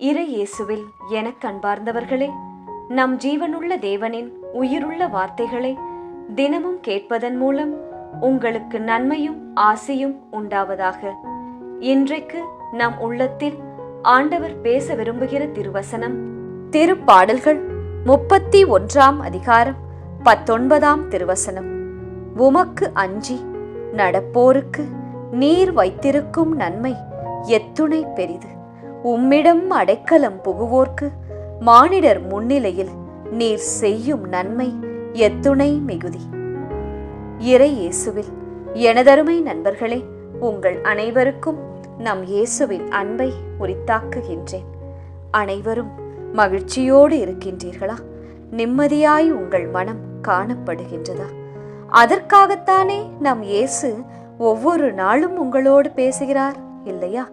இறை இயேசுவில் எனக் கண்பார்ந்தவர்களே நம் ஜீவனுள்ள தேவனின் உயிருள்ள வார்த்தைகளை தினமும் கேட்பதன் மூலம் உங்களுக்கு நன்மையும் ஆசையும் உண்டாவதாக. இன்றைக்கு நம் உள்ளத்தில் ஆண்டவர் பேச விரும்புகிற திருவசனம் திருப்பாடல்கள் முப்பத்தி ஒன்றாம் அதிகாரம் பத்தொன்பதாம் திருவசனம். உமக்கு அஞ்சி நடப்போருக்கு நீர் வைத்திருக்கும் நன்மை எத்துணை பெரிது. உம்மிடம் அடைக்கலம் புகுவோர்க்கு மானிடர் முன்னிலையில் நீர் செய்யும் நன்மை எத்துணை மிகுதி. இறை இயேசுவில் எனதருமை நண்பர்களே உங்கள் அனைவருக்கும் நம் இயேசுவின் அன்பை உரித்தாக்குகின்றேன். அனைவரும் மகிழ்ச்சியோடு இருக்கின்றீர்களா? நிம்மதியாய் உங்கள் மனம் காணப்படுகின்றதா? அதற்காகத்தானே நம் இயேசு ஒவ்வொரு நாளும் உங்களோடு பேசுகிறார் இல்லையா?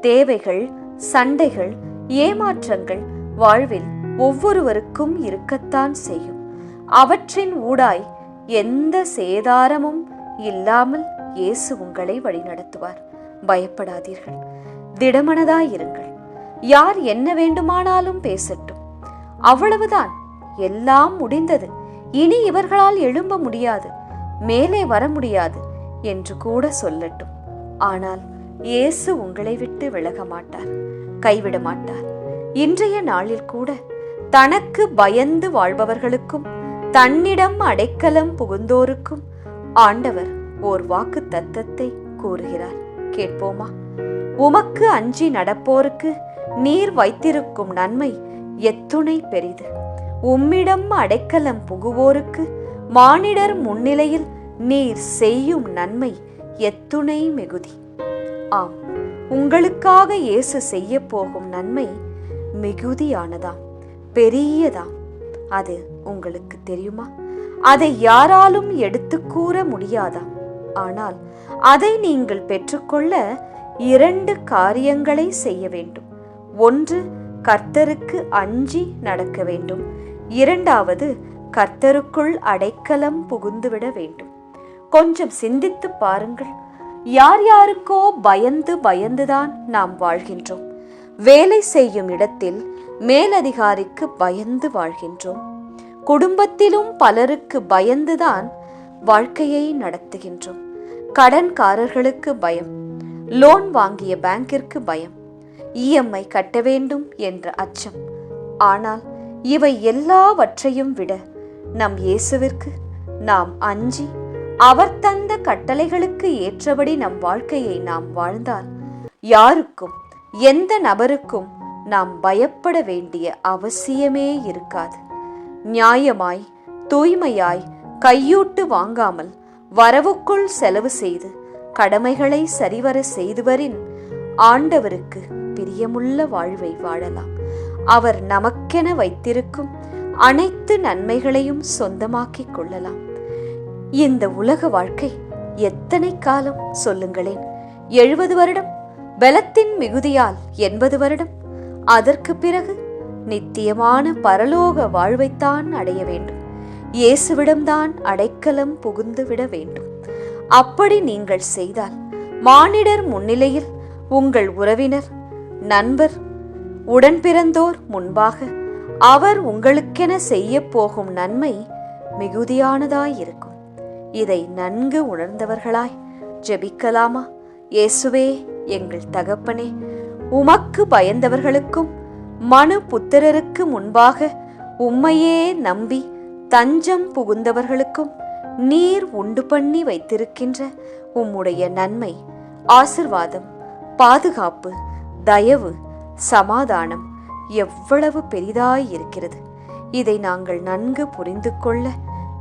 தேவைகள் சண்டைகள் ஏமாற்றங்கள் வாழ்வில் ஒவ்வொருவருக்கும் இருக்கத்தான் செய்யும். அவற்றின் ஊடாய் எந்த சேதாரமும் இல்லாமல் இயேசு உங்களை வழிநடத்துவார். பயப்படாதீர்கள். திடமனதாயிருங்கள். யார் என்ன வேண்டுமானாலும் பேசட்டும். அவ்வளவுதான். எல்லாம் முடிந்தது. இனி இவர்களால் எழும்ப முடியாது. மேலே வர முடியாது என்று கூட சொல்லட்டும். ஆனால் இயேசு உங்களை விட்டு விலக மாட்டார் கைவிட மாட்டார் இன்றைய நாளில் கூட தனக்கு பயந்து வாழ்பவர்களுக்கும் தன்னிடம் அடைக்கலம் புகுந்தோருக்கும் ஆண்டவர் ஓர் வாக்கு தத்தத்தை கூறுகிறார். கேட்போமா? உமக்கு அஞ்சி நடப்போருக்கு நீர் வைத்திருக்கும் நன்மை எத்துணை பெரிது. உம்மிடம் அடைக்கலம் புகுவோருக்கு மானிடர் முன்னிலையில் நீர் செய்யும் நன்மை எத்துணை மிகுதி. ஆம். உங்களுக்காக இயேசு செய்ய போகும் நன்மை மிகுதியானதாம். பெரியதாம். அது உங்களுக்கு தெரியுமா? அதை யாராலும் எடுத்து கூற முடியாதாம். ஆனால் அதை நீங்கள் பெற்றுக்கொள்ள இரண்டு காரியங்களை செய்ய வேண்டும். ஒன்று கர்த்தருக்கு அஞ்சி நடக்க வேண்டும். இரண்டாவது கர்த்தருக்குள் அடைக்கலம் புகுந்துவிட வேண்டும். கொஞ்சம் சிந்தித்து பாருங்கள். யார் யாருக்கோ பயந்து பயந்துதான் நாம் வாழ்கின்றோம். வேலை செய்யும் இடத்தில் மேலதிகாரிக்கு பயந்து வாழ்கின்றோம். குடும்பத்திலும் பலருக்கு பயந்துதான் வாழ்க்கையை நடத்துகின்றோம். கடன்காரர்களுக்கு பயம். லோன் வாங்கிய பேங்கிற்கு பயம். இஎம்ஐ கட்ட வேண்டும் என்ற அச்சம். ஆனால் இவை எல்லாவற்றையும் விட நம் இயேசுவிற்கு நாம் அஞ்சி அவர் தந்த கட்டளைகளுக்கு ஏற்றபடி நம் வாழ்க்கையை நாம் வாழ்ந்தால் யாருக்கும் எந்த நபருக்கும் நாம் பயப்பட வேண்டிய அவசியமே இருக்காது. நியாயமாய் தூய்மையாய் கையூட்டு வாங்காமல் வரவுக்குள் செலவு செய்து கடமைகளை சரிவர செய்துவரின் ஆண்டவருக்கு பிரியமுள்ள வாழ்வை வாழலாம். அவர் நமக்கென வைத்திருக்கும் அனைத்து நன்மைகளையும் சொந்தமாக்கிக் கொள்ளலாம். இந்த உலக வாழ்க்கை எத்தனை காலம்? சொல்லுங்களேன். எழுபது வருடம். பலத்தின் மிகுதியால் எண்பது வருடம். அதற்கு பிறகு நித்தியமான பரலோக வாழ்வைத்தான் அடைய வேண்டும். இயேசுவிடம்தான் அடைக்கலம் புகுந்து விட வேண்டும். அப்படி நீங்கள் செய்தால் மானிடர் முன்னிலையில் உங்கள் உறவினர் நண்பர் உடன் பிறந்தோர் முன்பாக அவர் உங்களுக்கென செய்ய போகும் நன்மை மிகுதியானதாயிருக்கும் இதை நன்கு உணர்ந்தவர்களாய் ஜெபிக்கலாமா? இயேசுவே எங்கள் தகப்பனே உமக்கு பயந்தவர்களுக்கும் மனு புத்திரருக்கு முன்பாக உம்மையே நம்பி தஞ்சம் புகுந்தவர்களுக்கும் நீர் உண்டு பண்ணி வைத்திருக்கின்ற உம்முடைய நன்மை ஆசிர்வாதம் பாதுகாப்பு தயவு சமாதானம் எவ்வளவு பெரிதாய் இருக்கிறது இதை நாங்கள் நன்கு புரிந்து கொள்ள